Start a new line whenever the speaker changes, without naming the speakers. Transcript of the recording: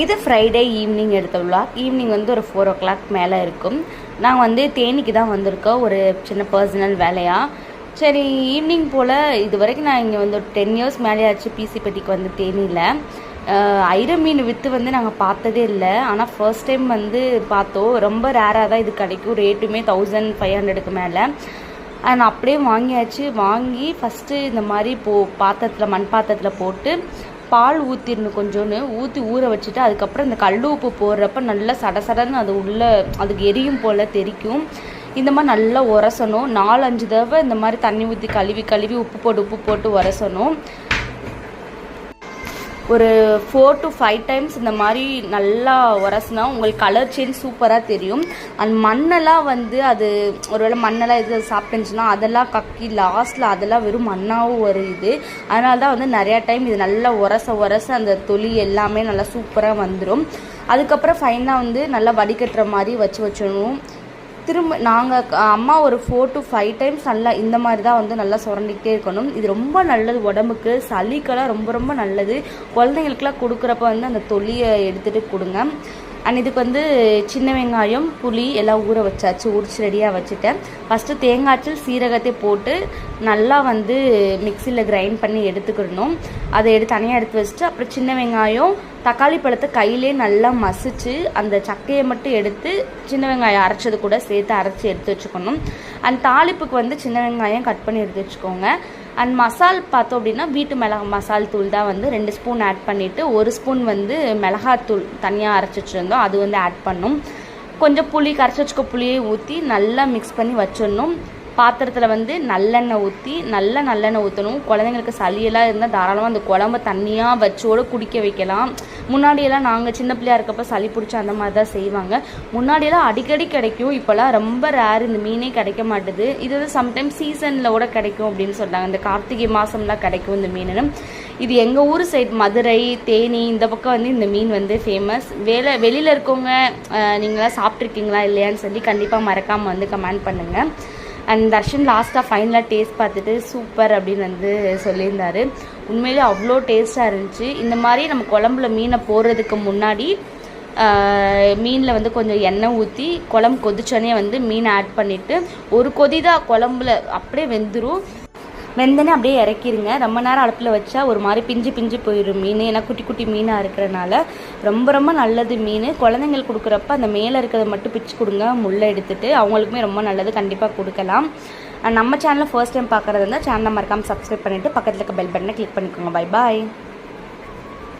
இது Friday evening எடுத்த vlog evening வந்து ஒரு ஃபோர் ஓ கிளாக் மேலே இருக்கும். நாங்கள் வந்து தேனிக்கு தான் வந்திருக்கோம். ஒரு சின்ன பர்சனல் வேலையாக சரி ஈவினிங் போல் இது வரைக்கும் நான் இங்கே வந்து ஒரு டென் இயர்ஸ் மேலே ஆச்சு பிசிப்பட்டிக்கு வந்து தேனியில். ஐர மீன் விற்று வந்து நாங்கள் பார்த்ததே இல்லை. ஆனால் ஃபர்ஸ்ட் டைம் வந்து பார்த்தோம். ரொம்ப ரேராக தான் இது கிடைக்கும். ரேட்டுமே தௌசண்ட் ஃபைவ் ஹண்ட்ரடுக்கு மேலே. நான் அப்படியே வாங்கியாச்சு. வாங்கி ஃபஸ்ட்டு இந்த மாதிரி போ பாத்திரத்தில் மண் பாத்திரத்தில் போட்டு பால் ஊற்றிடணும் கொஞ்சோன்னு. ஊற்றி ஊற வச்சுட்டு அதுக்கப்புறம் இந்த கல் உப்பு போடுறப்ப நல்லா சட சடன்னு அது உள்ளே அதுக்கு எரியும் போல் தெரிக்கும். இந்த மாதிரி நல்லா உரசணும். நாலஞ்சு தடவை இந்த மாதிரி தண்ணி ஊற்றி கழுவி கழுவி உப்பு போட்டு உப்பு போட்டு உரசணும். ஒரு ஃபோர் டு ஃபைவ் டைம்ஸ் இந்த மாதிரி நல்லா உரசினா உங்களுக்கு கலர் சேஞ்ச் சூப்பராக தெரியும். அண்ட் மண்ணெல்லாம் வந்து அது ஒருவேளை மண்ணெல்லாம் எது சாப்பிட்டுச்சுன்னா அதெல்லாம் கக்கி லாஸ்ட்டில் அதெல்லாம் வெறும் மண்ணாகவும் வருது அதனால தான் வந்து நிறையா டைம் இது நல்லா உரச உரச அந்த தொலி எல்லாமே நல்லா சூப்பராக வந்துடும் அதுக்கப்புறம் ஃபைனாக வந்து நல்லா வடிகட்டுற மாதிரி வச்சு வச்சிடணும். திரும்ப நாங்கள் அம்மா ஒரு ஃபோர் டு ஃபைவ் டைம்ஸ் நல்லா இந்த மாதிரி தான் வந்து நல்லா சுரண்டிக்கிட்டே இருக்கணும். இது ரொம்ப நல்லது உடம்புக்கு சளிக்கெல்லாம் ரொம்ப ரொம்ப நல்லது. குழந்தைங்களுக்குலாம் கொடுக்குறப்ப வந்து அந்த தொல்லியை எடுத்துகிட்டு கொடுங்க. அண்ட் இதுக்கு வந்து சின்ன வெங்காயம் புளி எல்லாம் ஊற வச்சாச்சு. உரிச்சு ரெடியாக வச்சுட்டேன். ஃபஸ்ட்டு தேங்காய்ச்சல் சீரகத்தை போட்டு நல்லா வந்து மிக்சியில் கிரைண்ட் பண்ணி எடுத்துக்கிடணும். அதை எடுத்து தனியாக எடுத்து வச்சுட்டு அப்புறம் சின்ன வெங்காயம் தக்காளி பழத்தை கையிலே நல்லா மசிச்சு அந்த சக்கையை மட்டும் எடுத்து சின்ன வெங்காயம் அரைச்சது கூட சேர்த்து அரைச்சி எடுத்து வச்சுக்கணும். அண்ட் தாளிப்புக்கு வந்து சின்ன வெங்காயம் கட் பண்ணி எடுத்து வச்சுக்கோங்க. அண்ட் மசால் பார்த்தோம் அப்படின்னா வீட்டு மிளகா மசால் தூள் தான் வந்து ரெண்டு ஸ்பூன் ஆட் பண்ணிவிட்டு ஒரு ஸ்பூன் வந்து மிளகாத்தூள் தனியாக அரைச்சி வச்சுருந்தோம். அது வந்து ஆட் பண்ணும். கொஞ்சம் புளி கரைச்சி வச்சுக்க புளியை ஊற்றி நல்லா மிக்ஸ் பண்ணி வச்சிடணும். பாத்திரத்தில் வந்து நல்லெண்ணெய் ஊற்றி நல்ல நல்லெண்ணெய் ஊற்றணும் குழந்தைங்களுக்கு சளியெல்லாம் இருந்தால் தாராளமாக அந்த குழம்ப தண்ணியாக வச்சோடு குடிக்க வைக்கலாம். முன்னாடியெல்லாம் நாங்கள் சின்ன பிள்ளையா இருக்கப்போ சளி பிடிச்சி அந்த மாதிரி தான் செய்வாங்க. முன்னாடியெல்லாம் அடிக்கடி கிடைக்கும். இப்போல்லாம் ரொம்ப ரேர் இந்த மீனே கிடைக்க மாட்டுது. இது வந்து சம்டைம்ஸ் சீசனில் கூட கிடைக்கும் அப்படின்னு சொல்கிறாங்க இந்த கார்த்திகை மாதம்லாம் கிடைக்கும் இந்த மீன் இது எங்கள் ஊர் சைட் மதுரை தேனி இந்த பக்கம் வந்து இந்த மீன் வந்து ஃபேமஸ் வேலை வெளியில் இருக்கவங்க நீங்களாம் சாப்பிட்ருக்கீங்களா இல்லையான்னு சொல்லி கண்டிப்பாக மறக்காமல் வந்து கமெண்ட் பண்ணுங்கள் அண்ட் தர்ஷன் லாஸ்ட்டாக ஃபைனலாக டேஸ்ட் பார்த்துட்டு சூப்பர் அப்படின்னு வந்து சொல்லியிருந்தார். உண்மையிலே அவ்வளோ டேஸ்ட்டாக இருந்துச்சு. இந்த மாதிரி நம்ம குழம்புல மீனை போடுறதுக்கு முன்னாடி மீனில் வந்து கொஞ்சம் எண்ணெய் ஊற்றி குழம்பு கொதிச்சோடனே வந்து மீனை ஆட் பண்ணிவிட்டு ஒரு கொதி தான் குழம்புல அப்படியே வெந்துடும் வெந்தனே அப்படியே இறக்கிருங்க. ரொம்ப நேரம் அடுப்பில் வச்சா ஒரு மாதிரி பிஞ்சு பிஞ்சு போயிடும் மீன். ஏன்னா குட்டி குட்டி மீனாக இருக்கிறனால ரொம்ப ரொம்ப நல்லது மீன். குழந்தைங்களுக்கு கொடுக்குறப்ப அந்த மேலே இருக்கிறத மட்டும் பிச்சு கொடுங்க. முள்ளை எடுத்துகிட்டு அவங்களுக்குமே ரொம்ப நல்லது கண்டிப்பாக கொடுக்கலாம். நம்ம சேனலை ஃபர்ஸ்ட் டைம் பார்க்குறது இருந்தால் சேனலை மறக்காமல் சப்ஸ்கிரைப் பண்ணிவிட்டு பக்கத்தில் இருக்க பெல் பட்டனை கிளிக் பண்ணிக்கோங்க. Bye bye